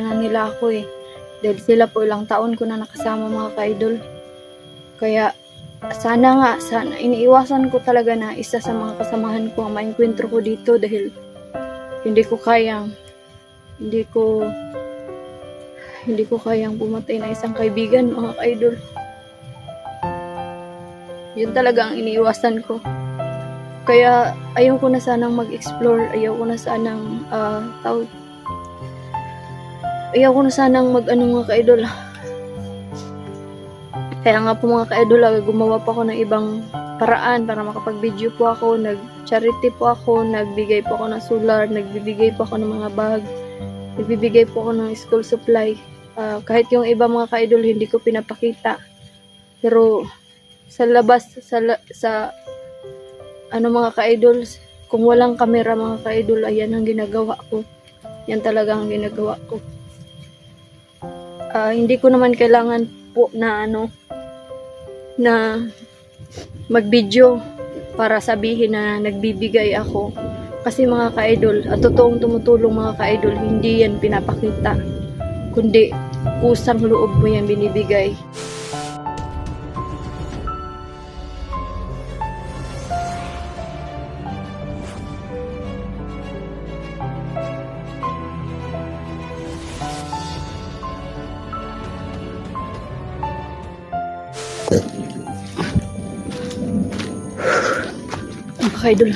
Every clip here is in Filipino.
na nila ako eh. Dahil sila po ilang taon ko na nakasama mga ka-idol. Kaya sana nga, sana, iniiwasan ko talaga na isa sa mga kasamahan ko ang maengkwentro ko dito dahil hindi ko kayang, hindi ko, hindi ko kayang pumatay na isang kaibigan mga ka-idol. Yun talaga ang iniiwasan ko. Kaya ayaw ko na sanang mag-explore, ayaw ko na sanang ah tawag ayaw ko na sanang mag ano mga ka-idol. Kaya nga po mga ka-idol, ah, gumawa pa ako ng ibang paraan para makapag-video po ako, nag-charity po ako, nagbigay po ako ng solar, nagbibigay po ako ng mga bag, nagbibigay po ako ng school supply. Ah, kahit yung iba mga ka-idol hindi ko pinapakita. Pero sa labas sa sa ano mga ka-idol, kung walang kamera mga ka-idol, ayan ang ginagawa ko. Yan talaga ang ginagawa ko. Ah, hindi ko naman kailangan po na ano na mag-video para sabihin na nagbibigay ako. Kasi mga ka-idol, at totoong tumutulong mga ka-idol, hindi yan pinapakita. Kundi kusang loob mo yan binibigay. Ka-idol.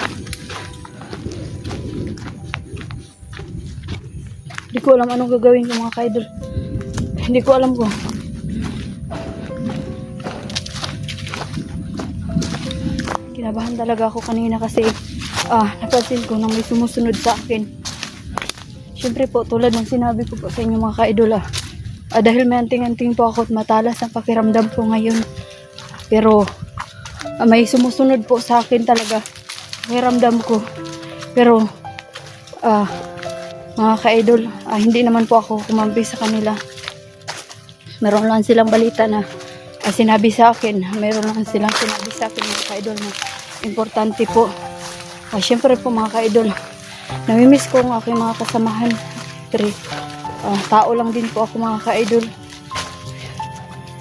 Hindi ko alam anong gagawin ko mga ka-idol. Hindi ko alam kung Kinabahan talaga ako kanina kasi ah, napansin ko na may sumusunod sa akin. Siyempre po, tulad ng sinabi ko po sa inyo mga ka-idol ah, ah, dahil may anting-anting po ako at matalas ang pakiramdam ko ngayon. Pero ah, may sumusunod po sa akin talaga. Pakiramdam ko. Pero ah, mga ka-idol, ah, hindi naman po ako kumampi sa kanila. Meron lang silang balita na ah, sinabi sa akin, meron lang silang sinabi sa akin mga ka-idol na importante po. Ah, Siyempre po mga ka-idol, namimiss ko ang aking mga kasamahan. Pero ah, tao lang din po ako mga ka-idol.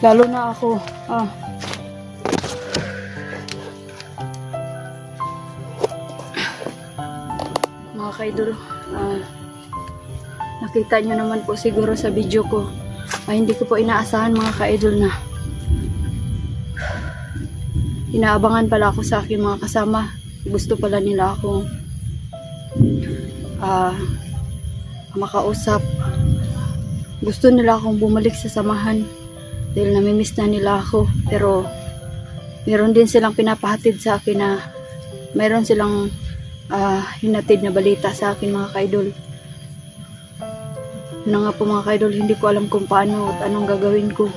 Lalo na ako, ah, ka-idol, ah, nakita nyo naman po siguro sa video ko, ay hindi ko po inaasahan mga ka-idol na inaabangan pala ako sa aking mga kasama. Gusto pala nila akong ah, makausap. Gusto nila akong bumalik sa samahan dahil namimiss na nila ako. Pero meron din silang pinapahatid sa akin na meron silang ah, hinatid na balita sa akin mga kaidol. Yun na nga po mga kaidol, hindi ko alam kung paano at anong gagawin ko.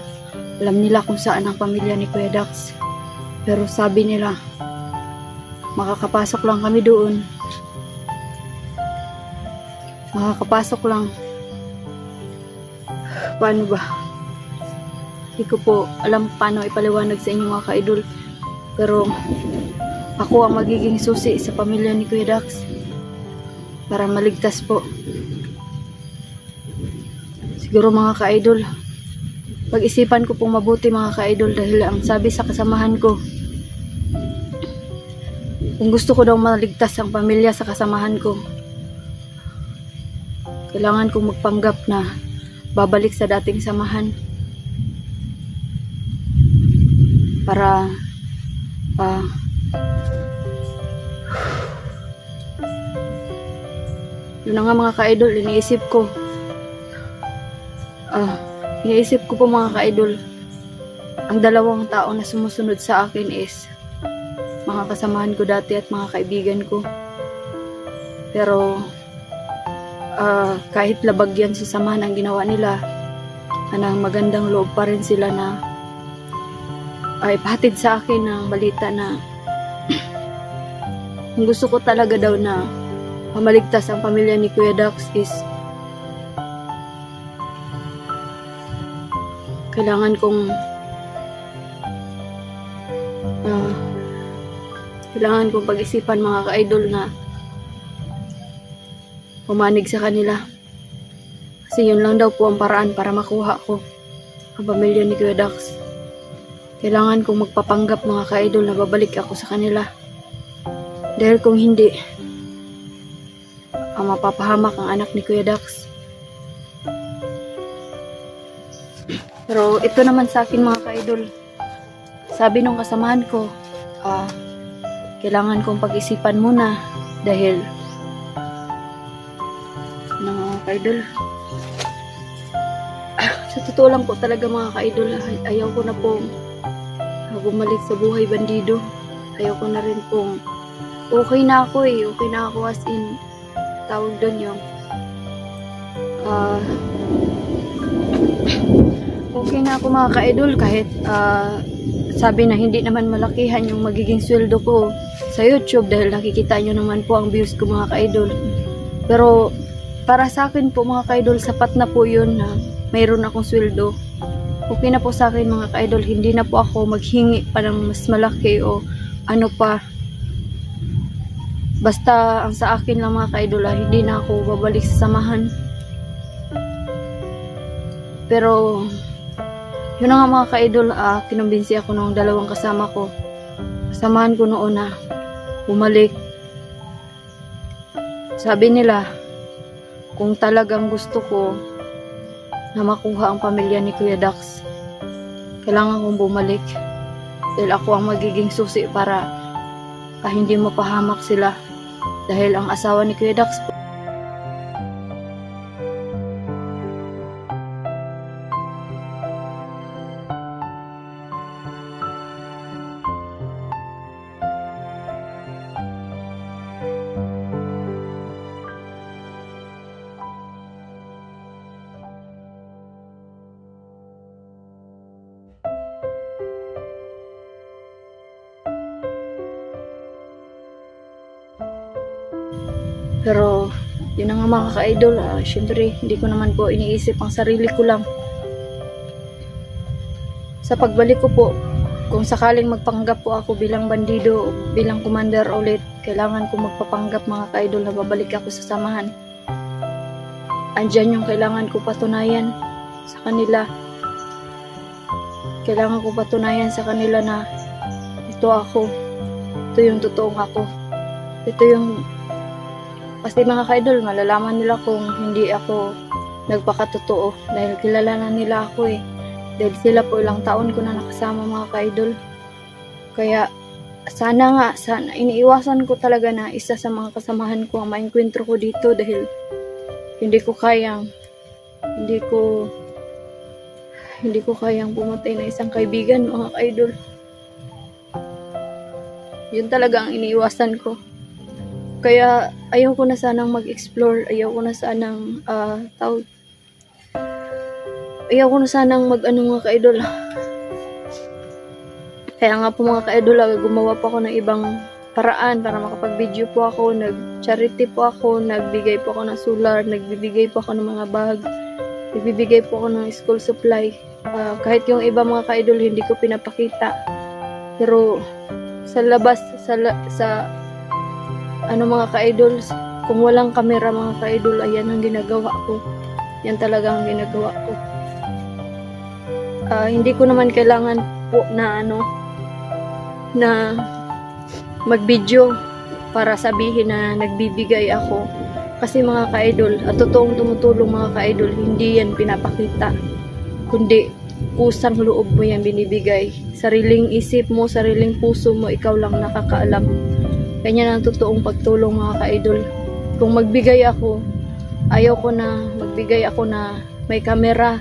Alam nila kung saan ang pamilya ni Kuya Dax. Pero sabi nila, makakapasok lang kami doon. Makakapasok lang. Paano ba? Hindi ko po alam paano ipaliwanag sa inyo mga kaidol. Pero ako ang magiging susi sa pamilya ni Kuya Dax. Para maligtas po. Siguro mga ka-idol, pag-isipan ko pong mabuti mga ka-idol dahil ang sabi sa kasamahan ko, kung gusto ko daw maligtas ang pamilya sa kasamahan ko, kailangan kong magpanggap na babalik sa dating samahan. Para ah yun na nga mga ka-idol, iniisip ko Ah, iniisip ko po mga ka-idol, ang dalawang tao na sumusunod sa akin is mga kasamahan ko dati at mga kaibigan ko. Pero ah, kahit labag yan sa samahan ang ginawa nila, anang magandang loob pa rin sila na ay pahatid sa akin ng balita na kung gusto ko talaga daw na pamaligtas ang pamilya ni Kuya Dax is kailangan kong ah, kailangan kong pag-isipan mga ka-idol na pumanig sa kanila Kasi yun lang daw po ang paraan para makuha ko ang pamilya ni Kuya Dax. Kailangan kong magpapanggap mga ka-idol na babalik ako sa kanila. Dahil kung hindi, ang mapapahamak ang anak ni Kuya Dax. Pero ito naman sa akin mga ka-idol. Sabi nung kasamahan ko, ah, kailangan kong pag-isipan muna dahil ano mga ka-idol. Ah, sa totoo lang po talaga mga ka-idol, ay- ayaw ko na pong ah, bumalik sa buhay bandido. Ayaw ko na rin pong okay na ako eh. Okay na ako as in tawag doon yung ah okay na ako mga ka-idol kahit ah, sabi na hindi naman malakihan yung magiging sweldo ko sa YouTube dahil nakikita nyo naman po ang views ko mga ka-idol. Pero para sa akin po mga ka-idol, sapat na po yun na mayroon akong sweldo. Okay na po sa akin mga ka-idol, hindi na po ako maghingi pa ng mas malaki o ano pa. Basta ang sa akin lang mga ka-idol, ah, hindi na ako babalik sa samahan. Pero yun nga mga ka-idol, ah, kinumbinsi ako ng dalawang kasama ko. Kasamahan ko noon na bumalik. Sabi nila, kung talagang gusto ko na makuha ang pamilya ni Kuya Dax, kailangan kong bumalik. Dahil ako ang magiging susi para ah, hindi mapahamak sila. Dahil ang asawa ni Kuya Dax Pero, yun na nga mga ka-idol, ah, syempre, hindi ko naman po iniisip ang sarili ko lang. Sa pagbalik ko po, kung sakaling magpanggap po ako bilang bandido bilang commander ulit, kailangan ko magpapanggap mga ka-idol na babalik ako sa samahan. Andyan yung kailangan ko patunayan sa kanila. Kailangan ko patunayan sa kanila na ito ako. Ito yung totoong ako. Ito yung kasi mga ka-idol, malalaman nila kung hindi ako nagpakatotoo dahil kilala na nila ako eh. Dahil sila po ilang taon ko na nakasama mga ka-idol. Kaya sana nga, sana, iniiwasan ko talaga na isa sa mga kasamahan ko ang maengkwentro ko dito dahil hindi ko kayang, hindi ko, hindi ko kayang pumatay na isang kaibigan mga ka-idol. Yun talaga ang iniiwasan ko. Kaya ayaw ko na sanang mag-explore, ayaw ko na sanang ah tawag ayaw ko na sanang mag ano mga ka-idol. Kaya nga po mga ka-idol, ah, gumawa pa ako ng ibang paraan para makapag-video po ako, nag-charity po ako, nagbigay po ako ng solar, nagbibigay po ako ng mga bag, nagbibigay po ako ng school supply. Ah, kahit yung iba mga ka-idol hindi ko pinapakita. Pero sa labas, sa, la- sa ano mga ka-idol, kung walang kamera mga ka-idol, ayan ang ginagawa ko. Yan talaga ang ginagawa ko. Ah, hindi ko naman kailangan po na ano, na mag-video para sabihin na nagbibigay ako. Kasi mga ka-idol, at totoong tumutulong mga ka-idol, hindi yan pinapakita. Kundi, kusang loob mo yan binibigay. Sariling isip mo, sariling puso mo, ikaw lang nakakaalam. Ganyan ang totoong pagtulong mga ka-idol. Kung magbigay ako, ayaw ko na magbigay ako na may kamera.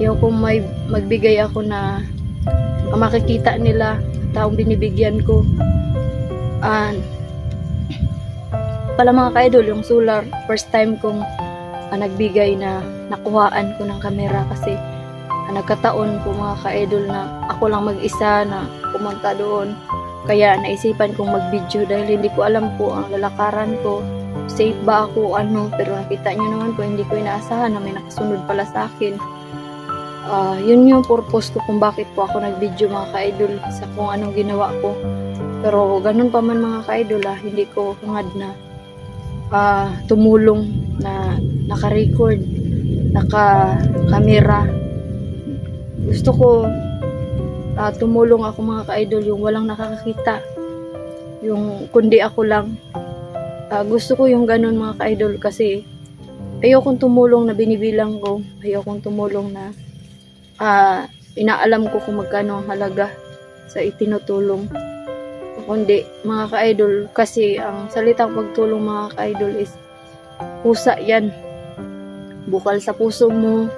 Ayaw ko may magbigay ako na makikita nila taong binibigyan ko. Ah, pala mga ka-idol, yung solar, first time kong ah, nagbigay na nakuhaan ko ng kamera kasi ah, nagkataon po mga ka-idol na ako lang mag-isa na pumunta doon. Kaya naisipan kong mag-video dahil hindi ko alam po ang lalakaran ko. Safe ba ako ano, pero nakita nyo naman po hindi ko inaasahan na may nakasunod pala sa akin. Ah, yun yung purpose ko kung bakit po ako nag-video mga ka-idol sa kung anong ginawa ko. Pero ganun pa man mga ka-idol ah, hindi ko hangad na ah, tumulong na naka-record. naka kamera. Gusto ko ah, tumulong ako mga ka-idol yung walang nakakakita. Yung kundi ako lang. Ah, gusto ko yung ganun mga ka-idol kasi ayokong tumulong na binibilang ko. Ayokong tumulong na ah, inaalam ko kung magkano ang halaga sa itinutulong. Kundi mga ka-idol kasi ang salitang pagtulong mga ka-idol is pusa yan. Bukal sa puso mo.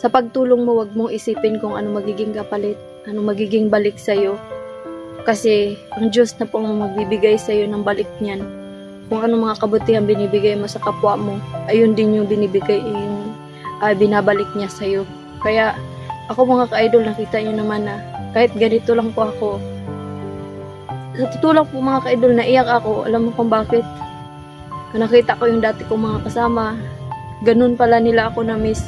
Sa pagtulong mo, wag mong isipin kung ano magiging kapalit, ano magiging balik sa'yo. Kasi ang Diyos na po ang magbibigay sa'yo ng balik niyan. Kung ano mga kabutihan binibigay mo sa kapwa mo, ayun din yung binibigay, yung ah, binabalik niya sa'yo. Kaya ako mga ka-idol, nakita niyo naman na kahit ganito lang po ako, sa totoo po mga ka-idol, naiyak ako. Alam mo kung bakit? Nakita ko yung dati kong mga kasama. Ganun pala nila ako na miss.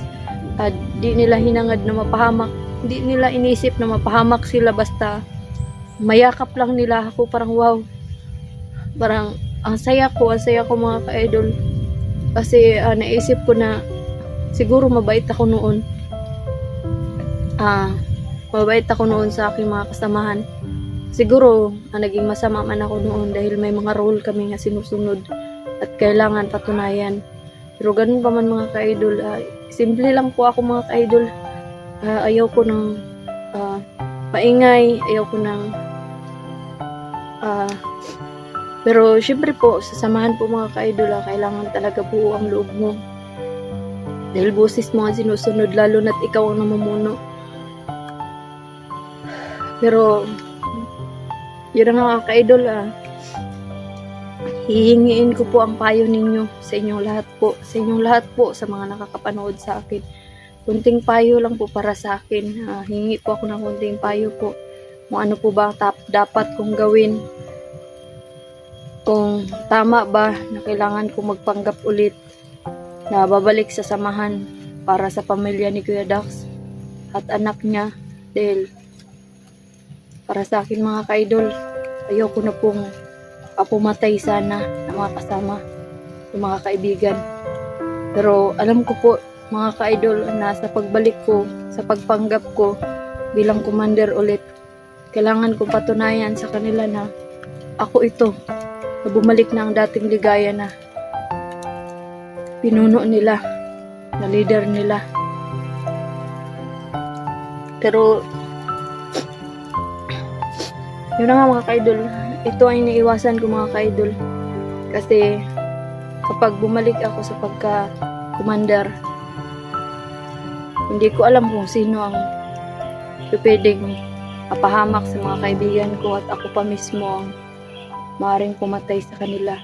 At di nila hinangad na mapahamak. Di nila inisip na mapahamak sila basta mayakap lang nila ako. Parang wow. Parang ang saya ko, ang saya ko mga ka-idol. Kasi ah, naisip ko na siguro mabait ako noon. Ah, mabait ako noon sa aking mga kasamahan. Siguro, ang naging masama man ako noon dahil may mga role kami nga sinusunod at kailangan patunayan. Pero ganun pa man mga ka-idol, ah, simple lang po ako mga ka-idol. Ah, ayaw ko ng ah, maingay, ayaw ko ng ah, pero syempre po, sasamahan po mga ka-idol, ah, kailangan talaga po ang loob mo. Dahil boses mo sinusunod, lalo na't ikaw ang namumuno. Pero, yun ang mga ka-idol. Hihingiin ko po ang payo ninyo sa inyong lahat po. Sa inyong lahat po, sa mga nakakapanood sa akin. Kunting payo lang po para sa akin. Ah, hingi po ako ng kunting payo po. Kung ano po ba tap- dapat kong gawin. Kung tama ba na kailangan ko magpanggap ulit na babalik sa samahan para sa pamilya ni Kuya Dax at anak niya dahil para sa akin mga ka-idol ayoko na pong papumatay sana ng mga kasama ng mga kaibigan pero alam ko po mga ka-idol na sa pagbalik ko sa pagpanggap ko bilang commander ulit kailangan kong patunayan sa kanila na ako ito na bumalik na ang dating ligaya na pinuno nila na leader nila. Pero yun na nga mga ka-idol ito ay naiwasan ko mga ka-idol. Kasi kapag bumalik ako sa pagka commander hindi ko alam kung sino ang pwedeng mapahamak sa mga kaibigan ko at ako pa mismo ang maaaring pumatay sa kanila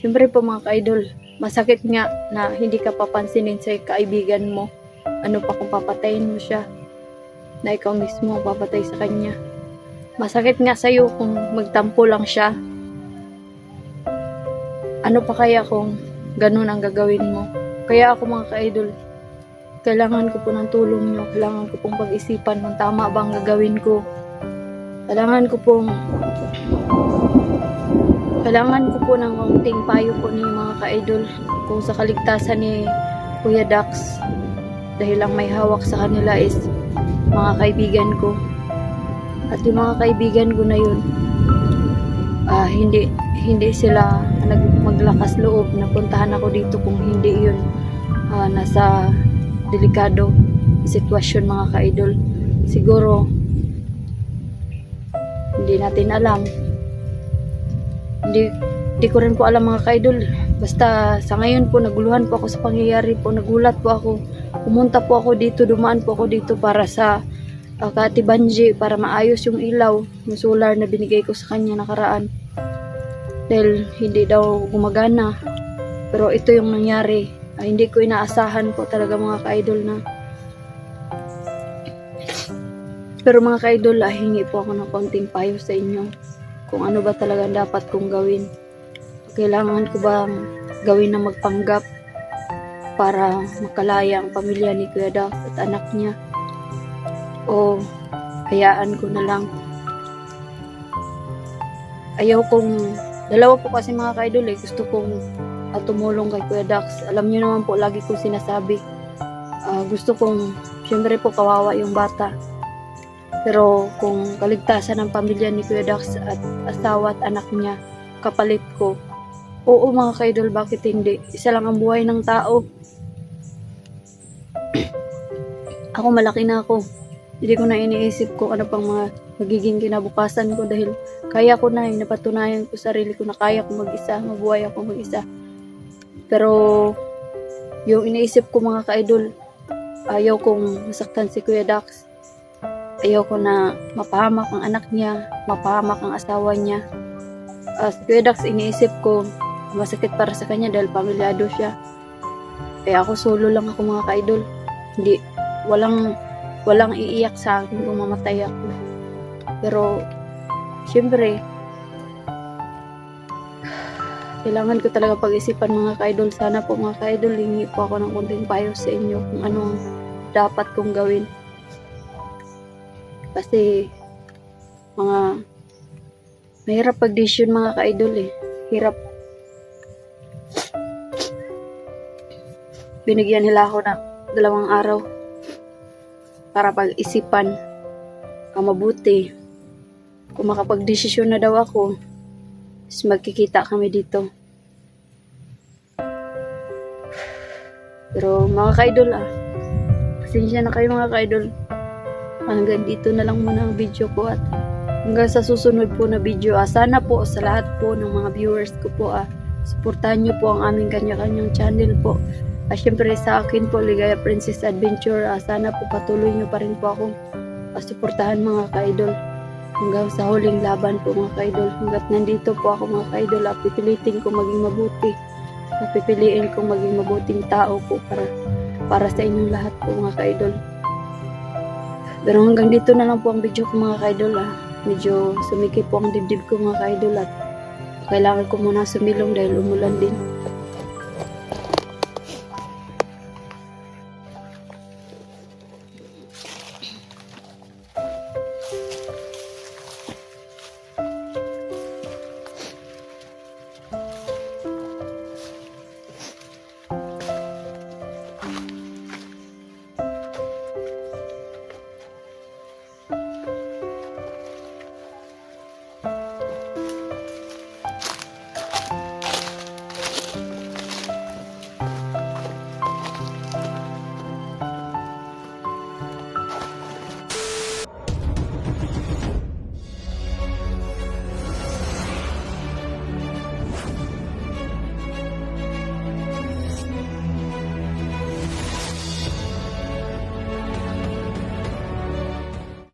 Siyempre po mga ka-idol, masakit nga na hindi ka papansinin sa kaibigan mo. Ano pa kung papatayin mo siya? Na ikaw mismo papatay sa kanya. Masakit nga sa'yo kung magtampo lang siya. Ano pa kaya kung ganun ang gagawin mo? Kaya ako mga ka-idol, kailangan ko po ng tulong nyo. Kailangan ko pong pag-isipan kung tama ba ang gagawin ko. Kailangan ko pong kailangan ko po ng konting payo po ni mga ka-idol kung sa kaligtasan ni Kuya Dax dahil ang may hawak sa kanila is mga kaibigan ko at yung mga kaibigan ko na yun ah, hindi hindi sila nag maglakas loob na puntahan ako dito kung hindi yun ah, nasa delikado sitwasyon mga ka-idol siguro hindi natin alam hindi, hindi ko rin po alam mga ka-idol. Basta sa ngayon po, naguluhan po ako sa pangyayari po. Nagulat po ako. Pumunta po ako dito, dumaan po ako dito para sa uh, Kati Banji, para maayos yung ilaw, yung solar na binigay ko sa kanya nakaraan. Dahil hindi daw gumagana. Pero ito yung nangyari. Ah, hindi ko inaasahan po talaga mga ka-idol na pero mga ka-idol, ah, po ako ng konting payo sa inyo kung ano ba talaga dapat kong gawin. Kailangan ko bang gawin na magpanggap para makalaya ang pamilya ni Kuya Dax at anak niya? O hayaan ko na lang? Ayaw kong, dalawa po kasi mga ka-idol eh, gusto kong at tumulong kay Kuya Dax. Alam niyo naman po, lagi kong sinasabi, ah, gusto kong, syempre po kawawa yung bata. Pero kung kaligtasan ng pamilya ni Kuya Dax at asawa at anak niya, kapalit ko, oo mga kaidol, bakit hindi? Isa lang ang buhay ng tao. ako malaki na ako. Hindi ko na iniisip kung ano pang mga magiging kinabukasan ko dahil kaya ko na, eh, napatunayan ko sarili ko na kaya ko mag-isa, mabuhay ako mag-isa. Pero yung iniisip ko mga ka-idol, ayaw kong masaktan si Kuya Dax. Ayaw ko na mapahamak ang anak niya, mapahamak ang asawa niya. As Kuya Dax, iniisip ko, masakit para sa kanya dahil pamilyado siya. Kaya ako solo lang ako mga ka-idol. Hindi, walang, walang iiyak sa akin kung mamatay ako. Pero, syempre, kailangan ko talaga pag-isipan mga ka-idol. Sana po mga ka-idol, hingi po ako ng konting payo sa inyo kung anong dapat kong gawin. Kasi, mga, mahirap pag-decision mga ka-idol eh. Hirap. Binigyan nila ako ng dalawang araw para pag-isipan ang mabuti. Kung makapag-desisyon na daw ako, is magkikita kami dito. Pero mga ka-idol ah, pasensya na kayo mga ka-idol. Hanggang dito na lang muna ang video ko at hanggang sa susunod po na video ah, sana po sa lahat po ng mga viewers ko po ah, suportahan nyo po ang aming kanya-kanyang channel po. At syempre sa akin po, Ligaya Princess Adventure, ah, sana po patuloy nyo pa rin po akong ah, suportahan mga ka-idol hanggang sa huling laban po mga ka-idol. Hanggat nandito po ako mga ka-idol, ah, pipilitin ko maging mabuti. At pipiliin kong maging mabuting tao po para para sa inyong lahat po mga ka-idol. Pero hanggang dito na lang po ang video ko mga ka-idol ah. Medyo sumikip po ang dibdib ko mga ka-idol at kailangan ko muna sumilong dahil umulan din.